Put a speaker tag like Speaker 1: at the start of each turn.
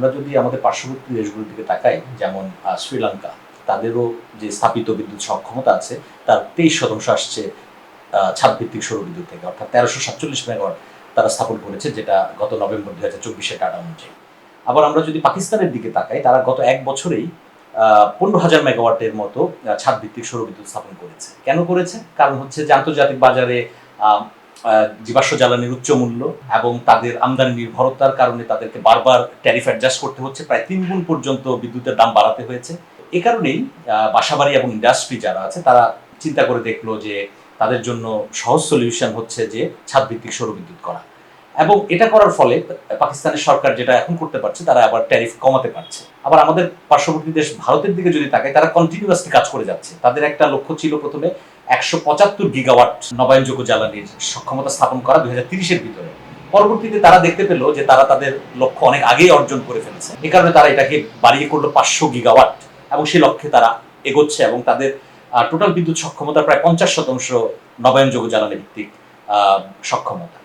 Speaker 1: আমরা যদি আমাদের পার্শ্ববর্তী দেশগুলোর দিকে তাকাই, যেমন শ্রীলঙ্কা, তাদেরও যে স্থাপিত বিদ্যুৎ সক্ষমতা আছে, তার তেইশ শতাংশ আসছে ছাদভিত্তিক সৌরবিদ্যুৎ থেকে। অর্থাৎ তেরোশো সাতচল্লিশ মেগাওয়াট তারা স্থাপন করেছে, যেটা গত নভেম্বর দু হাজার চব্বিশে ডাটা অনুযায়ী। আবার আমরা যদি পাকিস্তানের দিকে তাকাই, তারা গত এক বছরেই পনেরো হাজার মেগাওয়াটের মতো ছাদভিত্তিক সৌরবিদ্যুৎ স্থাপন করেছে। কেন করেছে? কারণ হচ্ছে যে আন্তর্জাতিক বাজারে জীবাশ্ম জ্বালানির উচ্চ মূল্য এবং তাদের আমদানি নির্ভরতার কারণে তাদেরকে বারবার ট্যারিফ অ্যাডজাস্ট করতে হচ্ছে। প্রায় তিন গুণ পর্যন্ত বিদ্যুতের দাম বাড়াতে হয়েছে। এ কারণেই বাসাবাড়ি এবং ইন্ডাস্ট্রি যারা আছে, তারা চিন্তা করে দেখল যে তাদের জন্য সহজ সলিউশন হচ্ছে যে ছাদভিত্তিক সৌরবিদ্যুৎ করা। এবং এটা করার ফলে পাকিস্তানের সরকার যেটা এখন করতে পারছে, তারা আবার ট্যারিফ কমাতে পারছে। আবার আমাদের পার্শ্ববর্তী দেশ ভারতের দিকে যদি তাকায়, তারা কন্টিনিউয়াসলি কাজ করে যাচ্ছে। তাদের একটা লক্ষ্য ছিল প্রথমে একশো পঁচাত্তর গিগাওয়াট নবায়নযোগ্য জ্বালানির সক্ষমতা স্থাপন করা দুই হাজার তিরিশের ভিতরে। পরবর্তীতে তারা দেখতে পেল যে তারা তাদের লক্ষ্য অনেক আগেই অর্জন করে ফেলেছে। এ কারণে তারা এটাকে বাড়িয়ে করল পাঁচশো গিগাওয়াট এবং সেই লক্ষ্যে তারা এগোচ্ছে এবং তাদের টোটাল বিদ্যুৎ সক্ষমতা প্রায় পঞ্চাশ শতাংশ নবায়নযোগ্য জ্বালানি ভিত্তিক সক্ষমতা।